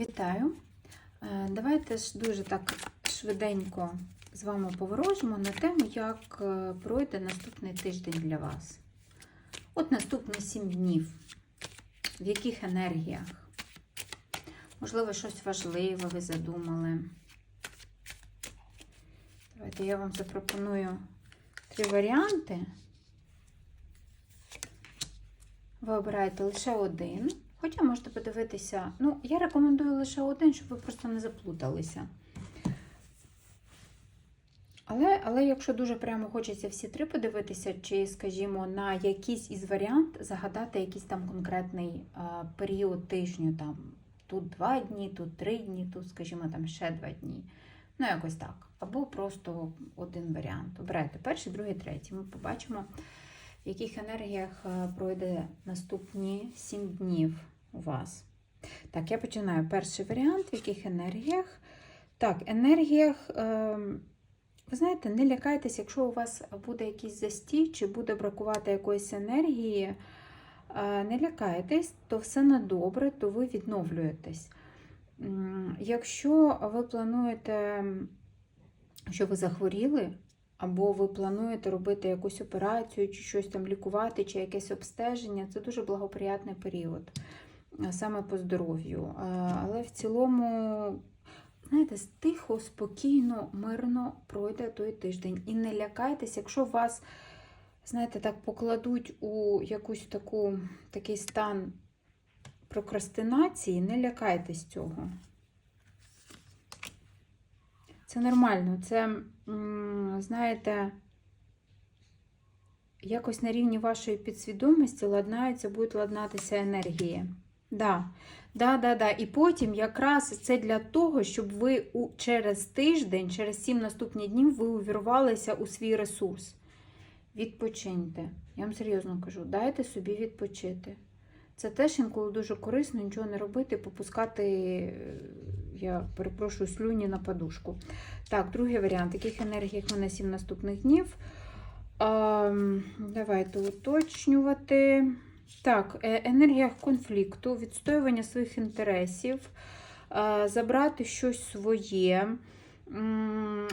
Вітаю! Е, Давайте ж дуже так швиденько з вами поворожимо на тему, як е, пройде наступний тиждень для вас. От наступні 7 днів. В яких енергіях? Можливо, щось важливе ви задумали. Давайте я вам запропоную три варіанти. Ви обираєте лише один. Хоча можете подивитися, ну, я рекомендую лише один, щоб ви просто не заплуталися. Але, але якщо дуже прямо хочеться всі три подивитися, чи, скажімо, на якийсь із варіант загадати якийсь там конкретний а, період тижню, там тут два дні, тут три дні, тут, скажімо, там ще два дні. Ну, якось так. Або просто один варіант. Обирайте перший, другий, третій. Ми побачимо, яких енергіях е, пройде наступні сім днів у вас. Так, я починаю перший варіант, в яких енергіях. Так, енергіях, е, ви знаєте, не лякайтесь, якщо у вас буде якийсь застій, чи буде бракувати якоїсь енергії, е, не лякайтесь, то все на добре, то ви відновлюєтесь. Якщо ви плануєте, що ви захворіли, або ви плануєте робити якусь операцію, чи щось там лікувати, чи якесь обстеження, це дуже благоприятний період саме по здоров'ю. Але в цілому, знаєте, тихо, спокійно, мирно пройде той тиждень. І не лякайтесь, якщо вас, знаєте, так покладуть у якусь таку, такий стан прокрастинації, не лякайтесь цього. Це нормально. Це, знаєте, якось на рівні вашої підсвідомості ладнаються, будуть ладнатися енергії. Да. Да, да, да. І потім якраз це для того, щоб ви у, через тиждень, через 7 наступних днів, ви увірвалися у свій ресурс. Відпочиньте. Я вам серйозно кажу, дайте собі відпочити. Це теж інколи дуже корисно, нічого не робити, попускати, я перепрошую, слюні на подушку. Так, другий варіант. Яких енергіях ми мене 7 наступних днів? А, давайте уточнювати. Так, енергія енергіях конфлікту, відстоювання своїх інтересів, е, забрати щось своє,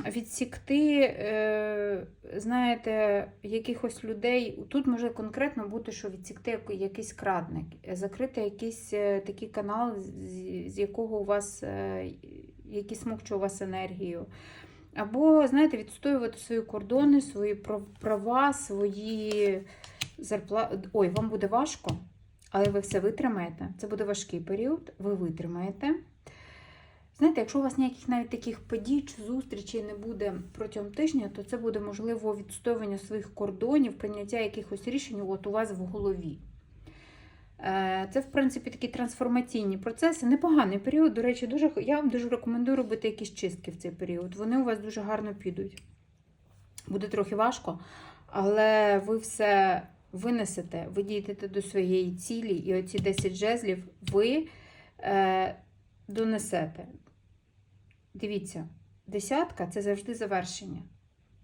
відсікти, е, знаєте, якихось людей. Тут може конкретно бути, що відсікти якийсь крадник, закрити якийсь е, такий канал, з якого у вас, е, який смокче у вас енергію. Або, знаєте, відстоювати свої кордони, свої права, свої зарплати. Ой, вам буде важко, але ви все витримаєте. Це буде важкий період, ви витримаєте. Знаєте, якщо у вас ніяких навіть таких подій чи зустрічей не буде протягом тижня, то це буде можливо відстоювання своїх кордонів, прийняття якихось рішень от у вас в голові. Е, Це, в принципі, такі трансформаційні процеси. Непоганий період. До речі, дуже, я вам дуже рекомендую робити якісь чистки в цей період. Вони у вас дуже гарно підуть. Буде трохи важко, але ви все винесете, ви дійдете до своєї цілі, і оці 10 жезлів ви е, донесете. Дивіться, десятка це завжди завершення.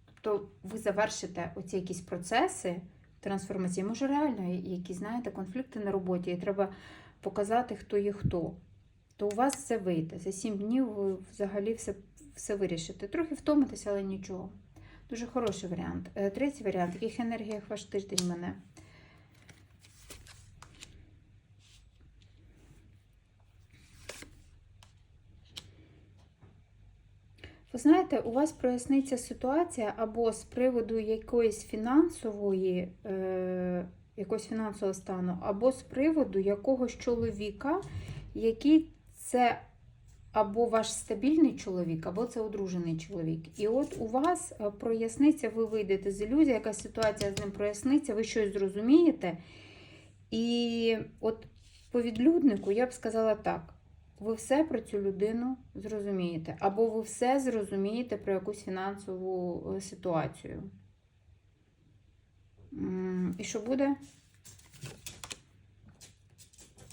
Тобто ви завершите оці якісь процеси трансформації. Може, реально якісь, знаєте, конфлікти на роботі, і треба показати, хто є хто. То у вас все вийде. За 7 днів ви взагалі все, все вирішите. Трохи втомитеся, але нічого. Дуже хороший варіант. Е, Третій варіант. В яких енергіях ваш тиждень мене? Ви знаєте, у вас проясниться ситуація або з приводу якоїсь фінансової, е, якогось фінансового стану, або з приводу якогось чоловіка, який це або ваш стабільний чоловік, або це одружений чоловік. І от у вас е, проясниться, ви вийдете з ілюзії, якась ситуація з ним проясниться, ви щось зрозумієте. І от по відлюднику я б сказала так: ви все про цю людину зрозумієте, або ви все зрозумієте про якусь фінансову е, ситуацію. І що буде?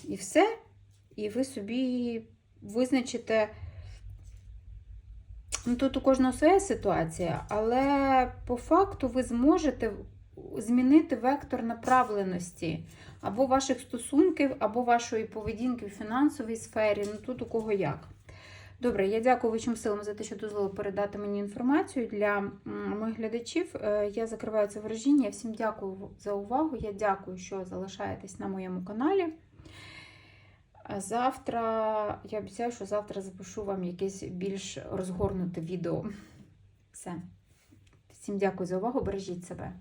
І все. І ви собі визначите. Ну, тут у кожного своя ситуація, але по факту ви зможете змінити вектор направленості. Або ваших стосунків, або вашої поведінки в фінансовій сфері. Ну тут у кого як. Добре, я дякую вищим силам за те, що дозволили передати мені інформацію для моїх глядачів. Е, Я закриваю це враження. Я всім дякую за увагу. Я дякую, що залишаєтесь на моєму каналі. Завтра, я обіцяю, що завтра запишу вам якесь більш розгорнуте відео. Все. Всім дякую за увагу. Бережіть себе.